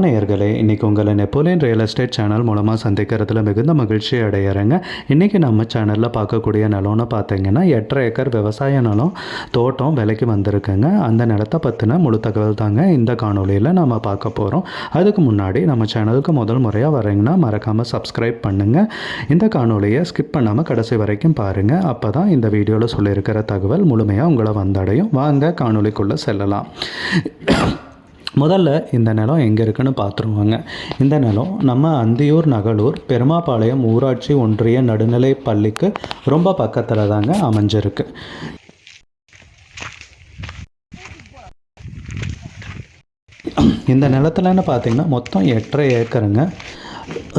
நேயர்களே இன்றைக்கி உங்களை நெப்போலியன் ரியல் எஸ்டேட் சேனல் மூலமாக சந்திக்கிறதுல மிகுந்த மகிழ்ச்சி அடையிறேங்க. இன்றைக்கி நம்ம சேனலில் பார்க்கக்கூடிய நிலம்னு பார்த்தீங்கன்னா எட்டரை ஏக்கர் விவசாய நிலம் தோட்டம் விலைக்கு வந்திருக்குங்க. அந்த நிலத்தை பற்றின முழு தகவல் தாங்க இந்த காணொலியில் நம்ம பார்க்க போகிறோம் அதுக்கு முன்னாடி நம்ம சேனலுக்கு முதல் முறையாக வரீங்கன்னா மறக்காமல் சப்ஸ்கிரைப் பண்ணுங்கள் இந்த காணொலியை ஸ்கிப் பண்ணாமல் கடைசி வரைக்கும் பாருங்கள் அப்போ தான் இந்த வீடியோவில் சொல்லியிருக்கிற தகவல் முழுமையாக உங்களை வந்தடையும். வாங்க காணொலிக்குள்ளே செல்லலாம். முதல்ல இந்த நிலம் எங்கே இருக்குன்னு பார்த்துருவாங்க இந்த நிலம் நம்ம அந்தியூர் நகலூர் பெருமாபாளையம் ஊராட்சி ஒன்றிய நடுநிலை பள்ளிக்கு ரொம்ப பக்கத்தில் தாங்க அமைஞ்சிருக்கு. இந்த நிலத்துலன்னு பார்த்தீங்கன்னா மொத்தம் எட்டரை ஏக்கருங்க.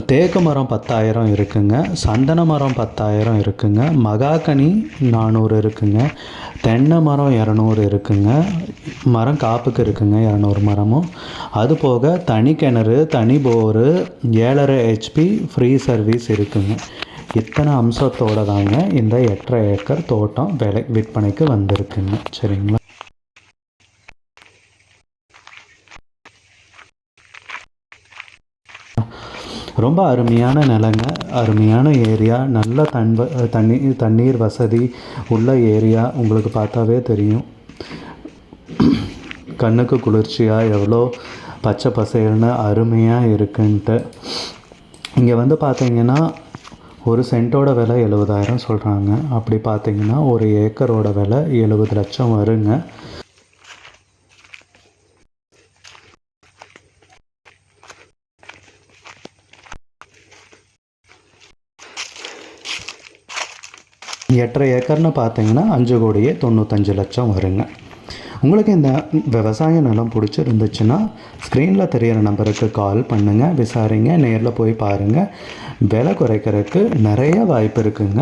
தேக்கு மரம் பத்தாயிரம் இருக்குங்க சந்தன மரம் பத்தாயிரம் இருக்குங்க மகாகனி நானூறு இருக்குங்க தென்னை மரம் இரநூறு இருக்குங்க மரம் காப்புக்கு இருக்குங்க இரநூறு மரமும். அது போக தனி கிணறு தனி போரு ஏழரை ஹெச்பி ஃப்ரீ சர்வீஸ் இருக்குங்க. இத்தனை அம்சத்தோட தாங்க இந்த எட்டரை ஏக்கர் தோட்டம் விலை விற்பனைக்கு வந்திருக்குங்க. சரிங்களா? ரொம்ப அருமையான நிலங்க அருமையான ஏரியா நல்ல தன் தண்ணி தண்ணீர் வசதி உள்ள ஏரியா உங்களுக்கு பார்த்தாவே தெரியும். கண்ணுக்கு குளிர்ச்சியாக எவ்வளோ பச்சை பசேல்னு அருமையாக இருக்குன்ட்டு. இங்கே வந்து பார்த்தீங்கன்னா ஒரு சென்ட்டோட விலை எழுபதாயிரம் சொல்கிறாங்க அப்படி பார்த்தீங்கன்னா ஒரு ஏக்கரோட விலை எழுபது லட்சம் வருங்க. எட்டரை ஏக்கர்னு பார்த்தீங்கன்னா அஞ்சு கோடியே தொண்ணூத்தஞ்சு லட்சம் வருங்க. உங்களுக்கு இந்த விவசாய நிலம் பிடிச்சிருந்துச்சுன்னா ஸ்க்ரீனில் தெரியிற நம்பருக்கு கால் பண்ணுங்கள் விசாரிங்க நேரில் போய் பாருங்கள் விலை குறைக்கிறதுக்கு நிறைய வாய்ப்பு இருக்குங்க.